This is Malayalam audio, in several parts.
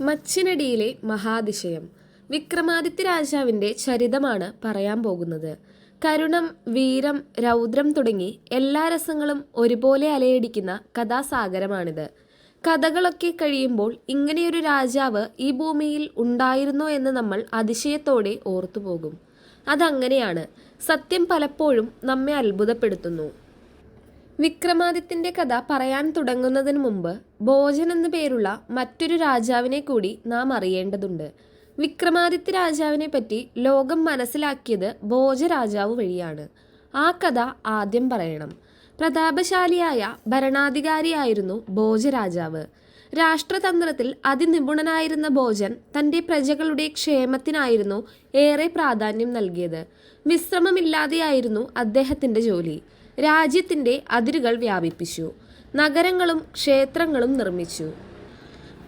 മച്ചിനടിയിലെ മഹാതിശയം. വിക്രമാദിത്യ രാജാവിന്റെ ചരിതമാണ് പറയാൻ പോകുന്നത്. കരുണം വീരം രൗദ്രം തുടങ്ങി എല്ലാ രസങ്ങളും ഒരുപോലെ അലയടിക്കുന്ന കഥാസാഗരമാണിത്. കഥകളൊക്കെ കഴിയുമ്പോൾ ഇങ്ങനെയൊരു രാജാവ് ഈ ഭൂമിയിൽ ഉണ്ടായിരുന്നോ എന്ന് നമ്മൾ അതിശയത്തോടെ ഓർത്തുപോകും. അതങ്ങനെയാണ്. സത്യം പലപ്പോഴും നമ്മെ അത്ഭുതപ്പെടുത്തുന്നു. വിക്രമാദിത്യന്റെ കഥ പറയാൻ തുടങ്ങുന്നതിന് മുമ്പ് ഭോജൻ എന്നു പേരുള്ള മറ്റൊരു രാജാവിനെ കൂടി നാം അറിയേണ്ടതുണ്ട്. വിക്രമാദിത്യ രാജാവിനെ പറ്റി ലോകം മനസ്സിലാക്കിയത് ഭോജരാജാവ് വഴിയാണ്. ആ കഥ ആദ്യം പറയണം. പ്രതാപശാലിയായ ഭരണാധികാരിയായിരുന്നു ഭോജരാജാവ്. രാഷ്ട്രതന്ത്രത്തിൽ അതിനിപുണനായിരുന്ന ഭോജൻ തന്റെ പ്രജകളുടെ ക്ഷേമത്തിനായിരുന്നു ഏറെ പ്രാധാന്യം നൽകിയത്. വിശ്രമമില്ലാതെയായിരുന്നു അദ്ദേഹത്തിന്റെ ജോലി. രാജ്യത്തിന്റെ അതിരുകൾ വ്യാപിപ്പിച്ചു. നഗരങ്ങളും ക്ഷേത്രങ്ങളും നിർമ്മിച്ചു.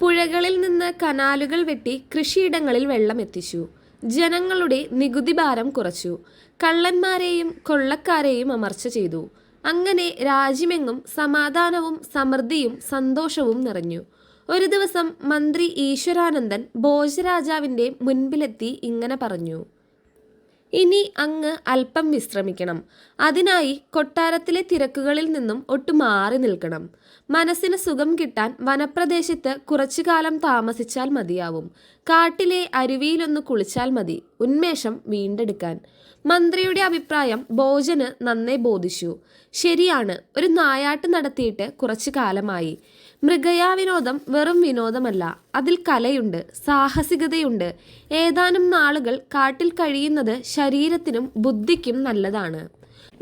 പുഴകളിൽ നിന്ന് കനാലുകൾ വെട്ടി കൃഷിയിടങ്ങളിൽ വെള്ളം എത്തിച്ചു. ജനങ്ങളുടെ നികുതി ഭാരം കുറച്ചു. കള്ളന്മാരെയും കൊള്ളക്കാരെയും അമർച്ച ചെയ്തു. അങ്ങനെ രാജ്യമെങ്ങും സമാധാനവും സമൃദ്ധിയും സന്തോഷവും നിറഞ്ഞു. ഒരു ദിവസം മന്ത്രി ഈശ്വരാനന്ദൻ ഭോജരാജാവിന്റെ മുൻപിലെത്തി ഇങ്ങനെ പറഞ്ഞു. ഇനി അങ്ങ് അല്പം വിശ്രമിക്കണം. അതിനായി കൊട്ടാരത്തിലെ തിരക്കുകളിൽ നിന്നും ഒട്ടു മാറി നിൽക്കണം. മനസ്സിന് സുഖം കിട്ടാൻ വനപ്രദേശത്ത് കുറച്ചു കാലം താമസിച്ചാൽ മതിയാവും. കാട്ടിലെ അരുവിയിലൊന്ന് കുളിച്ചാൽ മതി. ഉന്മേഷം വീണ്ടെടുക്കാൻ. മന്ത്രിയുടെ അഭിപ്രായം ഭോജന് നന്നേ ബോധിച്ചു. ശരിയാണ്. ഒരു നായാട്ട് നടത്തിയിട്ട് കുറച്ചു കാലമായി. മൃഗയാ വിനോദം വെറും വിനോദമല്ല. അതിൽ കലയുണ്ട് സാഹസികതയുണ്ട്. ഏതാനും നാളുകൾ കാട്ടിൽ കഴിയുന്നത് ശരീരത്തിനും ബുദ്ധിക്കും നല്ലതാണ്.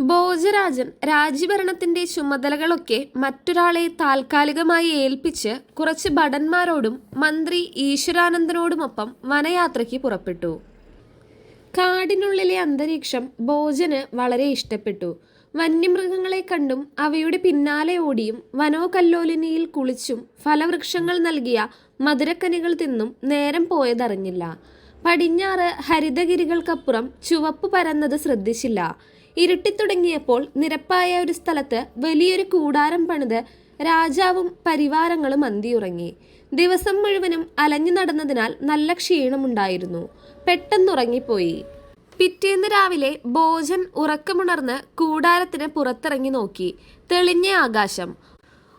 ഭോജരാജൻ രാജ്യഭരണത്തിന്റെ ചുമതലകളൊക്കെ മറ്റൊരാളെ താൽക്കാലികമായി ഏൽപ്പിച്ച് കുറച്ച് ഭടന്മാരോടും മന്ത്രി ഈശ്വരാനന്ദനോടുമൊപ്പം വനയാത്രയ്ക്ക് പുറപ്പെട്ടു. കാടിനുള്ളിലെ അന്തരീക്ഷം ഭോജന് വളരെ ഇഷ്ടപ്പെട്ടു. വന്യമൃഗങ്ങളെ കണ്ടും അവയുടെ പിന്നാലെ ഓടിയും വനോകല്ലോലിനിയിൽ കുളിച്ചും ഫലവൃക്ഷങ്ങൾ നൽകിയ മധുരക്കനികൾ തിന്നും നേരം പോയതറിഞ്ഞില്ല. പടിഞ്ഞാറ് ഹരിതഗിരികൾക്കപ്പുറം ചുവപ്പ് പരന്നത് ശ്രദ്ധിച്ചില്ല. ഇരുട്ടിത്തുടങ്ങിയപ്പോൾ നിരപ്പായ ഒരു സ്ഥലത്ത് വലിയൊരു കൂടാരം പണിത് രാജാവും പരിവാരങ്ങളും അന്തിയുറങ്ങി. ദിവസം മുഴുവനും അലഞ്ഞു നടന്നതിനാൽ നല്ല ക്ഷീണമുണ്ടായിരുന്നു. പെട്ടെന്നുറങ്ങിപ്പോയി. പിറ്റേന്ന് രാവിലെ ഭോജൻ ഉറക്കമുണർന്ന് കൂടാരത്തിന് പുറത്തിറങ്ങി നോക്കി. തെളിഞ്ഞ ആകാശം.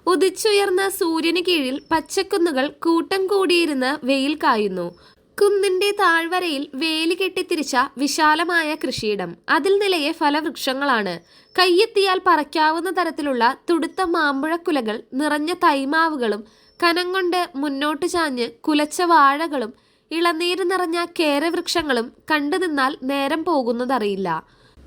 ഉദിച്ചുയർന്ന സൂര്യന് കീഴിൽ പച്ചക്കുന്നുകൾ കൂട്ടം കൂടിയിരുന്ന് വെയിൽ കായുന്നു. കുന്നിന്റെ താഴ്വരയിൽ വേലി കെട്ടിത്തിരിച്ച വിശാലമായ കൃഷിയിടം. അതിൽ നിലയെ ഫലവൃക്ഷങ്ങളാണ്. കയ്യെത്തിയാൽ പറയ്ക്കാവുന്ന തരത്തിലുള്ള തുടുത്ത മാമ്പഴക്കുലകൾ നിറഞ്ഞ തൈമാവുകളും കനം കൊണ്ട് മുന്നോട്ട് ചാഞ്ഞ് കുലച്ച വാഴകളും ഇളനീര് നിറഞ്ഞ കേരവൃക്ഷങ്ങളും കണ്ടു നിന്നാൽ നേരം പോകുന്നതറിയില്ല.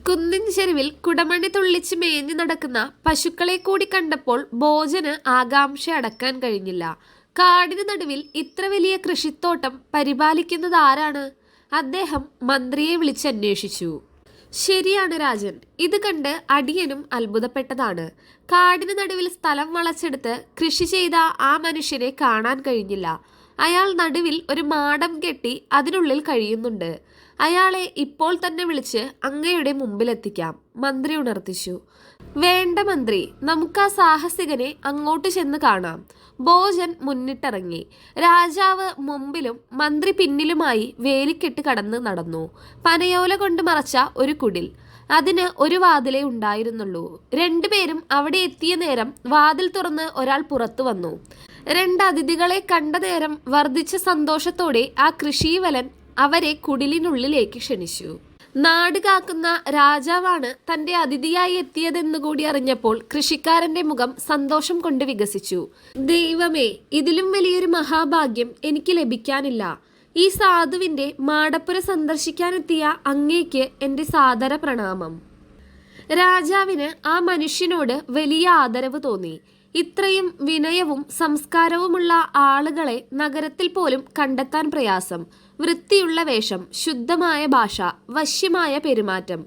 കുന്നിൻ ചെരുവിൽ കുടമണി തുള്ളിച്ച് മേഞ്ഞു നടക്കുന്ന പശുക്കളെ കൂടി കണ്ടപ്പോൾ ഭോജന് ആകാംക്ഷ അടക്കാൻ കഴിഞ്ഞില്ല. കാടിന് നടുവിൽ ഇത്ര വലിയ കൃഷിത്തോട്ടം പരിപാലിക്കുന്നത് ആരാണ് അദ്ദേഹം മന്ത്രിയെ വിളിച്ചന്വേഷിച്ചു ശരിയാണ് രാജൻ ഇത് കണ്ട് അടിയനും അത്ഭുതപ്പെട്ടതാണ്. കാടിന് നടുവിൽ സ്ഥലം വളച്ചെടുത്ത് കൃഷി ചെയ്ത ആ മനുഷ്യനെ കാണാൻ കഴിഞ്ഞില്ല. അയാൾ നടുവിൽ ഒരു മാടം കെട്ടി അതിനുള്ളിൽ കഴിയുന്നുണ്ട്. അയാളെ ഇപ്പോൾ തന്നെ വിളിച്ച് അങ്ങയുടെ മുമ്പിലെത്തിക്കാം. മന്ത്രി ഉണർത്തിച്ചു. വേണ്ട മന്ത്രി നമുക്ക് ആ സാഹസികനെ അങ്ങോട്ട് ചെന്ന് കാണാം. ഭോജൻ മുന്നിട്ടിറങ്ങി. രാജാവ് മുമ്പിലും മന്ത്രി പിന്നിലുമായി വേലിക്കെട്ട് കടന്ന് നടന്നു. പനയോല കൊണ്ട് മറച്ച ഒരു കുടിൽ. അതിന് ഒരു വാതിലേ ഉണ്ടായിരുന്നുള്ളൂ. രണ്ടുപേരും അവിടെ എത്തിയ നേരം വാതിൽ തുറന്ന് ഒരാൾ പുറത്തു വന്നു. രണ്ട് അതിഥികളെ കണ്ട നേരം വർദ്ധിച്ച സന്തോഷത്തോടെ ആ കൃഷീവലൻ അവരെ കുടിലിനുള്ളിലേക്ക് ക്ഷണിച്ചു. നാട് കാക്കുന്ന രാജാവാണ് തന്റെ അതിഥിയായി എത്തിയതെന്നുകൂടി അറിഞ്ഞപ്പോൾ കൃഷിക്കാരന്റെ മുഖം സന്തോഷം കൊണ്ട് വികസിച്ചു. ദൈവമേ ഇതിലും വലിയൊരു മഹാഭാഗ്യം എനിക്ക് ലഭിക്കാനില്ല. ഈ സാധുവിന്റെ മാടപ്പുര സന്ദർശിക്കാനെത്തിയ അങ്ങേക്ക് എന്റെ സാദര പ്രണാമം. രാജാവിന് ആ മനുഷ്യനോട് വലിയ ആദരവ് തോന്നി. ഇത്രയും വിനയവും സംസ്കാരവുമുള്ള ആളുകളെ നഗരത്തിൽ പോലും കണ്ടെത്താൻ പ്രയാസം വൃത്തിയുള്ള വേഷം ശുദ്ധമായ ഭാഷ വശ്യമായ പെരുമാറ്റം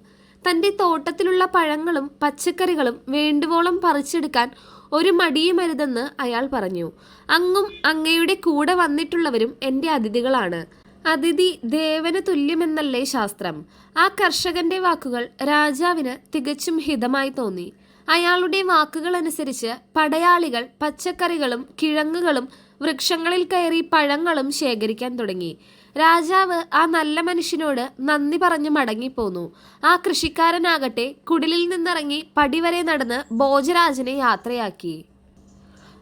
തന്റെ തോട്ടത്തിലുള്ള പഴങ്ങളും പച്ചക്കറികളും വേണ്ടുവോളം പറിച്ചെടുക്കാൻ ഒരു മടിയുമരുതെന്ന് അയാൾ പറഞ്ഞു. അങ്ങും അങ്ങയുടെ കൂടെ വന്നിട്ടുള്ളവരും എന്റെ അതിഥികളാണ്. അതിഥി ദേവന് തുല്യമെന്നല്ലേ ശാസ്ത്രം. ആ കർഷകന്റെ വാക്കുകൾ രാജാവിന് തികച്ചും ഹിതമായി തോന്നി. അയാളുടെ വാക്കുകൾ അനുസരിച്ച് പടയാളികൾ പച്ചക്കറികളും കിഴങ്ങുകളും വൃക്ഷങ്ങളിൽ കയറി പഴങ്ങളും ശേഖരിക്കാൻ തുടങ്ങി. രാജാവ് ആ നല്ല മനുഷ്യനോട് നന്ദി പറഞ്ഞു മടങ്ങിപ്പോന്നു. ആ കൃഷിക്കാരനാകട്ടെ കുടിലിൽ നിന്നിറങ്ങി പടിവരെ നടന്ന് ഭോജരാജനെ യാത്രയാക്കി.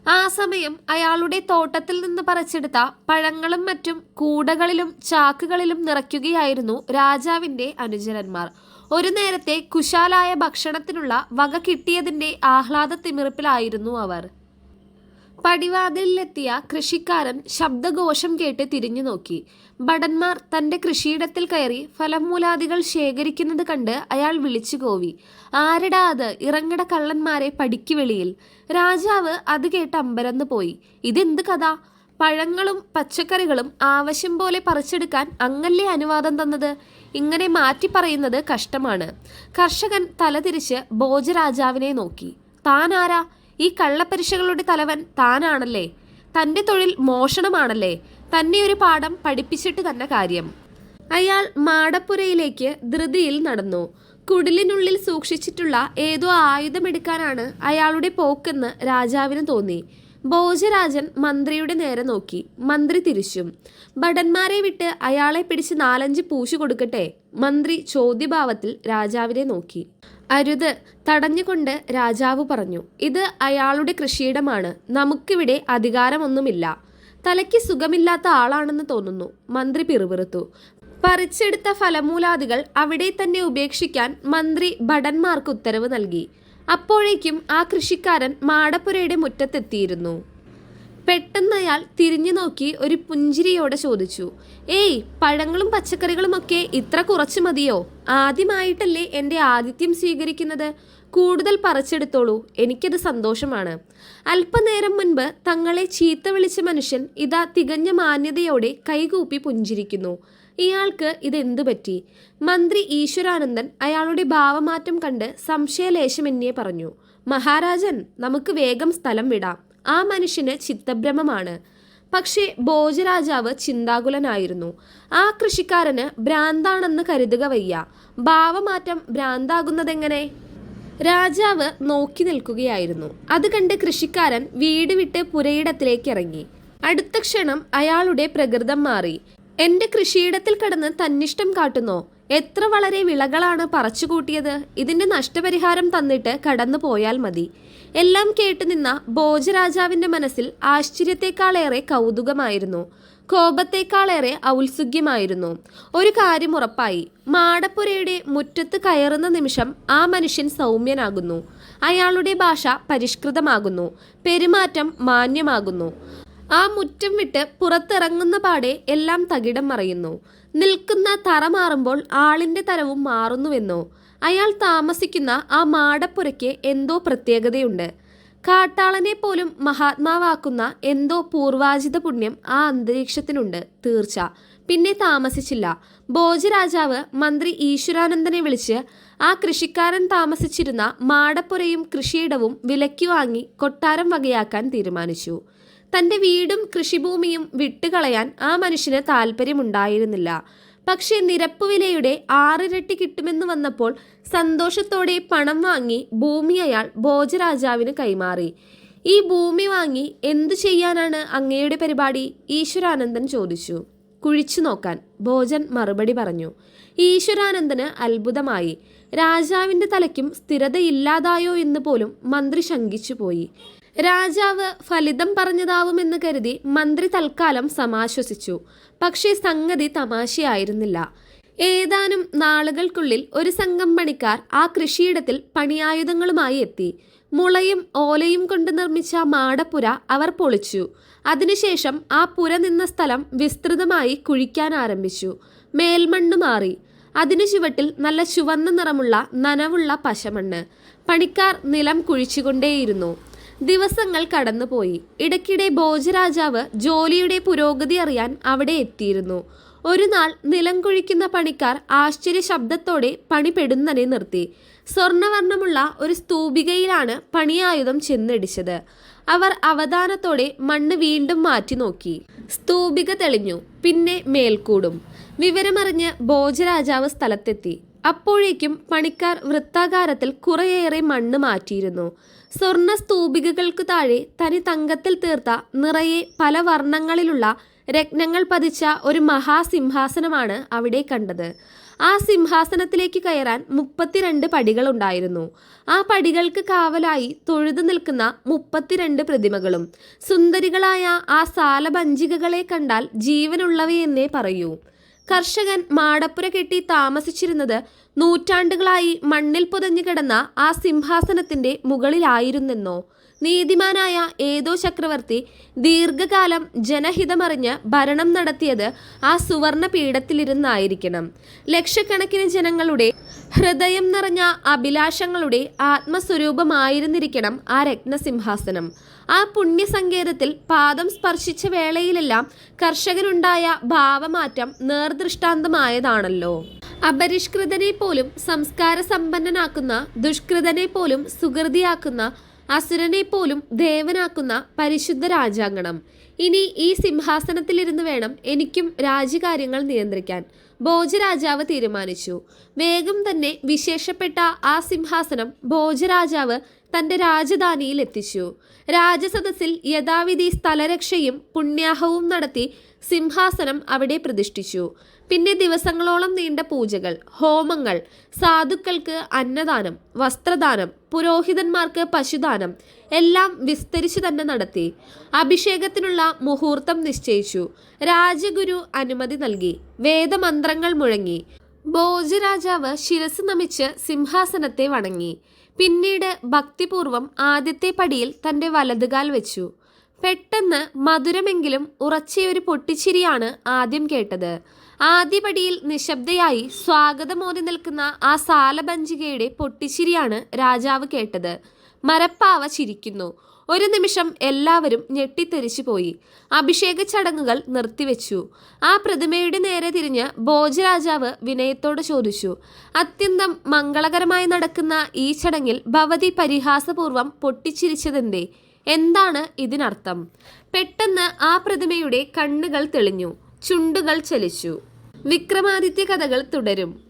ആ സമയം അയാളുടെ തോട്ടത്തിൽ നിന്ന് പറിച്ചെടുത്ത പഴങ്ങളും മറ്റും കൂടകളിലും ചാക്കുകളിലും നിറയ്ക്കുകയായിരുന്നു രാജാവിന്റെ അനുചരന്മാർ. ഒരു നേരത്തെ കുശാലായ ഭക്ഷണത്തിനുള്ള വക കിട്ടിയതിന്റെ ആഹ്ലാദ തിമിർപ്പിലായിരുന്നു അവർ. പടിവാതിലെത്തിയ കൃഷിക്കാരൻ ശബ്ദഘോഷം കേട്ട് തിരിഞ്ഞു നോക്കി. ഭടന്മാർ തന്റെ കൃഷിയിടത്തിൽ കയറി ഫലമൂലാദികൾ ശേഖരിക്കുന്നത് കണ്ട് അയാൾ വിളിച്ചു കോവി. ആരടാ അത്? ഇറങ്ങട കള്ളന്മാരെ പടിക്ക് വെളിയിൽ. രാജാവ് അത് കേട്ട് അമ്പരന്ന് പോയി. ഇതെന്ത് കഥ? പഴങ്ങളും പച്ചക്കറികളും ആവശ്യം പോലെ പറിച്ചെടുക്കാൻ അങ്ങല്ലേ അനുവാദം തന്നത്? ഇങ്ങനെ മാറ്റി പറയുന്നത് കഷ്ടമാണ്. കർഷകൻ തലതിരിച്ച് ഭോജരാജാവിനെ നോക്കി. താനാരാ ഈ കള്ളപ്പരിശകളുടെ തലവൻ താനാണല്ലേ? തന്റെ തൊഴിൽ മോഷണമാണല്ലേ? തന്നെ ഒരു പാഠം പഠിപ്പിച്ചിട്ട് തന്നെ കാര്യം. അയാൾ മാടപ്പുരയിലേക്ക് ധൃതിയിൽ നടന്നു. കുടിലിനുള്ളിൽ സൂക്ഷിച്ചിട്ടുള്ള ഏതോ ആയുധമെടുക്കാനാണ് അയാളുടെ പോക്കെന്ന് രാജാവിന് തോന്നി. ഭോജരാജൻ മന്ത്രിയുടെ നേരെ നോക്കി. മന്ത്രി തിരിച്ചും. ഭടന്മാരെ വിട്ട് അയാളെ പിടിച്ച് നാലഞ്ച് പൂശു കൊടുക്കട്ടെ? മന്ത്രി ചോദ്യഭാവത്തിൽ രാജാവിനെ നോക്കി. അരുത് തടഞ്ഞുകൊണ്ട് രാജാവ് പറഞ്ഞു ഇത് അയാളുടെ കൃഷിയിടമാണ്. നമുക്കിവിടെ അധികാരമൊന്നുമില്ല. തലയ്ക്ക് സുഖമില്ലാത്ത ആളാണെന്ന് തോന്നുന്നു മന്ത്രി പിറുപിറുത്തു. പറിച്ചെടുത്ത ഫലമൂലാദികൾ അവിടെ തന്നെ ഉപേക്ഷിക്കാൻ മന്ത്രി ഭടന്മാർക്ക് ഉത്തരവ് നൽകി. അപ്പോഴേക്കും ആ കൃഷിക്കാരൻ മാടപ്പുരയുടെ മുറ്റത്തെത്തിയിരുന്നു. പെട്ടെന്ന് അയാൾ തിരിഞ്ഞു നോക്കി ഒരു പുഞ്ചിരിയോടെ ചോദിച്ചു ഏയ് പഴങ്ങളും പച്ചക്കറികളും ഒക്കെ ഇത്ര കുറച്ച് മതിയോ? ആദ്യമായിട്ടല്ലേ എന്റെ ആതിഥ്യം സ്വീകരിക്കുന്നത്. കൂടുതൽ പറിച്ചെടുത്തോളൂ എനിക്കത് സന്തോഷമാണ്. അല്പനേരം മുൻപ് തങ്ങളെ ചീത്ത വിളിച്ച മനുഷ്യൻ ഇതാ തികഞ്ഞ മാന്യതയോടെ കൈകൂപ്പി പുഞ്ചിരിക്കുന്നു. ഇയാൾക്ക് ഇതെന്തു പറ്റി? മന്ത്രി ഈശ്വരാനന്ദൻ അയാളുടെ ഭാവമാറ്റം കണ്ട് സംശയലേശമെന്നിയെ പറഞ്ഞു മഹാരാജൻ നമുക്ക് വേഗം സ്ഥലം വിടാം. ആ മനുഷ്യന് ചിത്തഭ്രമമാണ്. പക്ഷേ ഭോജരാജാവ് ചിന്താകുലനായിരുന്നു. ആ കൃഷിക്കാരന് ഭ്രാന്താണെന്ന് കരുതുക വയ്യ. ഭാവമാറ്റം ഭ്രാന്താകുന്നതെങ്ങനെ? രാജാവ് നോക്കി നിൽക്കുകയായിരുന്നു. അത് കണ്ട് കൃഷിക്കാരൻ വീട് വിട്ട് പുരയിടത്തിലേക്ക് ഇറങ്ങി അടുത്ത ക്ഷണം അയാളുടെ പ്രകൃതം മാറി. എന്റെ കൃഷിയിടത്തിൽ കടന്ന് തന്നിഷ്ടം കാട്ടുന്നോ? എത്ര വളരെ വിളകളാണ് പറച്ചു കൂട്ടിയത്? ഇതിന്റെ നഷ്ടപരിഹാരം തന്നിട്ട് കടന്നു പോയാൽ മതി. എല്ലാം കേട്ടു നിന്ന ഭോജരാജാവിന്റെ മനസ്സിൽ ആശ്ചര്യത്തെക്കാളേറെ കൗതുകമായിരുന്നു. കോപത്തെക്കാളേറെ ഔത്സുഖ്യമായിരുന്നു ഒരു കാര്യം ഉറപ്പായി. മാടപ്പുരയുടെ മുറ്റത്ത് കയറുന്ന നിമിഷം ആ മനുഷ്യൻ സൗമ്യനാകുന്നു. അയാളുടെ ഭാഷ പരിഷ്കൃതമാകുന്നു. പെരുമാറ്റം മാന്യമാകുന്നു. ആ മുറ്റം വിട്ട് പുറത്തിറങ്ങുന്ന പാടെ എല്ലാം തകിടം മറയുന്നു. നിൽക്കുന്ന തറ മാറുമ്പോൾ ആളിന്റെ തരവും മാറുന്നുവെന്നോ? അയാൾ താമസിക്കുന്ന ആ മാടപ്പുരയ്ക്ക് എന്തോ പ്രത്യേകതയുണ്ട്. കാട്ടാളനെ പോലും മഹാത്മാവാക്കുന്ന എന്തോ പൂർവാജിത പുണ്യം ആ അന്തരീക്ഷത്തിനുണ്ട് തീർച്ച. പിന്നെ താമസിച്ചില്ല. ഭോജരാജാവ് മന്ത്രി ഈശ്വരാനന്ദനെ വിളിച്ച് ആ കൃഷിക്കാരൻ താമസിച്ചിരുന്ന മാടപ്പുരയും കൃഷിയിടവും വിലയ്ക്ക് വാങ്ങി കൊട്ടാരം വകയാക്കാൻ തീരുമാനിച്ചു. തന്റെ വീടും കൃഷിഭൂമിയും വിട്ടുകളയാൻ ആ മനുഷ്യന് താല്പര്യമുണ്ടായിരുന്നില്ല. പക്ഷേ നിരപ്പുവിലയുടെ ആറിരട്ടി കിട്ടുമെന്ന് വന്നപ്പോൾ സന്തോഷത്തോടെ പണം വാങ്ങി ഭൂമി അയാൾ ഭോജരാജാവിന് കൈമാറി. ഈ ഭൂമി വാങ്ങി എന്തു ചെയ്യാനാണ് അങ്ങയുടെ പരിപാടി? ഈശ്വരാനന്ദൻ ചോദിച്ചു. കുഴിച്ചു നോക്കാൻ ഭോജൻ മറുപടി പറഞ്ഞു. ഈശ്വരാനന്ദന് അത്ഭുതമായി. രാജാവിന്റെ തലയ്ക്കും സ്ഥിരതയില്ലാതായോ എന്ന് പോലും മന്ത്രി ശങ്കിച്ചു പോയി രാജാവ് ഫലിതം പറഞ്ഞതാവുമെന്ന് കരുതി മന്ത്രി തൽക്കാലം സമാശ്വസിച്ചു. പക്ഷേ സംഗതി തമാശയായിരുന്നില്ല. ഏതാനും നാളുകൾക്കുള്ളിൽ ഒരു സംഘം പണിക്കാർ ആ കൃഷിയിടത്തിൽ പണിയായുധങ്ങളുമായി എത്തി. മുളയും ഓലയും കൊണ്ട് നിർമ്മിച്ച മാടപ്പുര അവർ പൊളിച്ചു. അതിനുശേഷം ആ പുര നിന്ന സ്ഥലം വിസ്തൃതമായി കുഴിക്കാൻ ആരംഭിച്ചു. മേൽമണ്ണ് മാറി. അതിനു ചുവട്ടിൽ നല്ല ചുവന്ന നിറമുള്ള നനവുള്ള പശമണ്ണ്. പണിക്കാർ നിലം കുഴിച്ചുകൊണ്ടേയിരുന്നു. ദിവസങ്ങൾ കടന്നുപോയി. ഇടയ്ക്കിടെ ഭോജരാജാവ് ജോലിയുടെ പുരോഗതി അറിയാൻ അവിടെ എത്തിയിരുന്നു. ഒരു നാൾ നിലം കുഴിക്കുന്ന പണിക്കാർ ആശ്ചര്യ ശബ്ദത്തോടെ പണി പെടുന്നനെ നിർത്തി. സ്വർണവർണമുള്ള ഒരു സ്തൂപികയിലാണ് പണിയായുധം ചെന്നിടിച്ചത്. അവർ അവധാനത്തോടെ മണ്ണ് വീണ്ടും മാറ്റി നോക്കി. സ്തൂപിക തെളിഞ്ഞു പിന്നെ മേൽക്കൂടും. വിവരമറിഞ്ഞ് ഭോജരാജാവ് സ്ഥലത്തെത്തി. അപ്പോഴേക്കും പണിക്കാർ വൃത്താകാരത്തിൽ കുറേയേറെ മണ്ണ് മാറ്റിയിരുന്നു. സ്വർണ സ്തൂപികകൾക്കു താഴെ തനി തങ്കത്തിൽ തീർത്ത നിറയെ പല വർണങ്ങളിലുള്ള രത്നങ്ങൾ പതിച്ച ഒരു മഹാസിംഹാസനമാണ് അവിടെ കണ്ടത്. ആ സിംഹാസനത്തിലേക്ക് കയറാൻ മുപ്പത്തിരണ്ട് പടികളുണ്ടായിരുന്നു. ആ പടികൾക്ക് കാവലായി തൊഴുതു നിൽക്കുന്ന മുപ്പത്തിരണ്ട് പ്രതിമകളും. സുന്ദരികളായ ആ സാലഭഞ്ചികകളെ കണ്ടാൽ ജീവനുള്ളവയെന്നേ പറയൂ. കർഷകൻ മാടപ്പുര കെട്ടി താമസിച്ചിരുന്നത് നൂറ്റാണ്ടുകളായി മണ്ണിൽ പുതഞ്ഞു കിടന്ന ആ സിംഹാസനത്തിന്റെ മുകളിലായിരുന്നെന്നോ? നീതിമാനായ ഏതോ ചക്രവർത്തി ദീർഘകാലം ജനഹിതമറിഞ്ഞ് ഭരണം നടത്തിയത് ആ സുവർണ പീഠത്തിലിരുന്നായിരിക്കണം ലക്ഷക്കണക്കിന് ജനങ്ങളുടെ ഹൃദയം നിറഞ്ഞ അഭിലാഷങ്ങളുടെ ആത്മസ്വരൂപമായിരുന്നിരിക്കണം ആ രത്നസിംഹാസനം. ആ പുണ്യസങ്കേതത്തിൽ പാദം സ്പർശിച്ച വേളയിലെല്ലാം കർഷകനുണ്ടായ ഭാവമാറ്റം നേർദൃഷ്ടാന്തമായതാണല്ലോ. അപരിഷ്കൃതനെ പോലും സംസ്കാര സമ്പന്നനാക്കുന്ന ദുഷ്കൃതനെ പോലും സുഹൃതിയാക്കുന്ന അസുരനെ പോലും ദേവനാക്കുന്ന പരിശുദ്ധ രാജാങ്കണം. ഇനി ഈ സിംഹാസനത്തിലിരുന്ന് വേണം എനിക്കും രാജ്യകാര്യങ്ങൾ നിയന്ത്രിക്കാൻ. ഭോജരാജാവ് തീരുമാനിച്ചു. വേഗം തന്നെ വിശേഷപ്പെട്ട ആ സിംഹാസനം ഭോജരാജാവ് തന്റെ രാജധാനിയിൽ എത്തിച്ചു. രാജസദസ്സിൽ യഥാവിധി സ്ഥലരക്ഷയും പുണ്യാഹവും നടത്തി സിംഹാസനം അവിടെ പ്രതിഷ്ഠിച്ചു. പിന്നെ ദിവസങ്ങളോളം നീണ്ട പൂജകൾ ഹോമങ്ങൾ സാധുക്കൾക്ക് അന്നദാനം വസ്ത്രദാനം പുരോഹിതന്മാർക്ക് പശുദാനം എല്ലാം വിസ്തരിച്ചു തന്നെ നടത്തി. അഭിഷേകത്തിനുള്ള മുഹൂർത്തം നിശ്ചയിച്ചു. രാജഗുരു അനുമതി നൽകി. വേദമന്ത്രങ്ങൾ മുഴങ്ങി. ഭോജരാജാവ് ശിരസ് നമിച്ച് സിംഹാസനത്തെ വണങ്ങി. പിന്നീട് ഭക്തിപൂർവം ആദ്യത്തെ പടിയിൽ തന്റെ വലതുകാൽ വെച്ചു. പെട്ടെന്ന് മധുരമെങ്കിലും ഉറച്ചയൊരു പൊട്ടിച്ചിരിയാണ് ആദ്യം കേട്ടത്. ആദ്യപടിയിൽ നിശബ്ദയായി സ്വാഗതമോതി നിൽക്കുന്ന ആ സാലഭഞ്ചികയുടെ പൊട്ടിച്ചിരിയാണ് രാജാവ് കേട്ടത്. മരപ്പാവ ചിരിക്കുന്നു. ഒരു നിമിഷം എല്ലാവരും ഞെട്ടിത്തെറിച്ചു പോയി. അഭിഷേക ചടങ്ങുകൾ നിർത്തിവെച്ചു. ആ പ്രതിമയുടെ നേരെ തിരിഞ്ഞ് ഭോജരാജാവ് വിനയത്തോട് ചോദിച്ചു അത്യന്തം മംഗളകരമായി നടക്കുന്ന ഈ ചടങ്ങിൽ ഭവതി പരിഹാസപൂർവം പൊട്ടിച്ചിരിച്ചതെന്തേ? എന്താണ് ഇതിനർത്ഥം? പെട്ടെന്ന് ആ പ്രതിമയുടെ കണ്ണുകൾ തെളിഞ്ഞു. ചുണ്ടുകൾ ചലിച്ചു. വിക്രമാദിത്യ കഥകൾ തുടരും.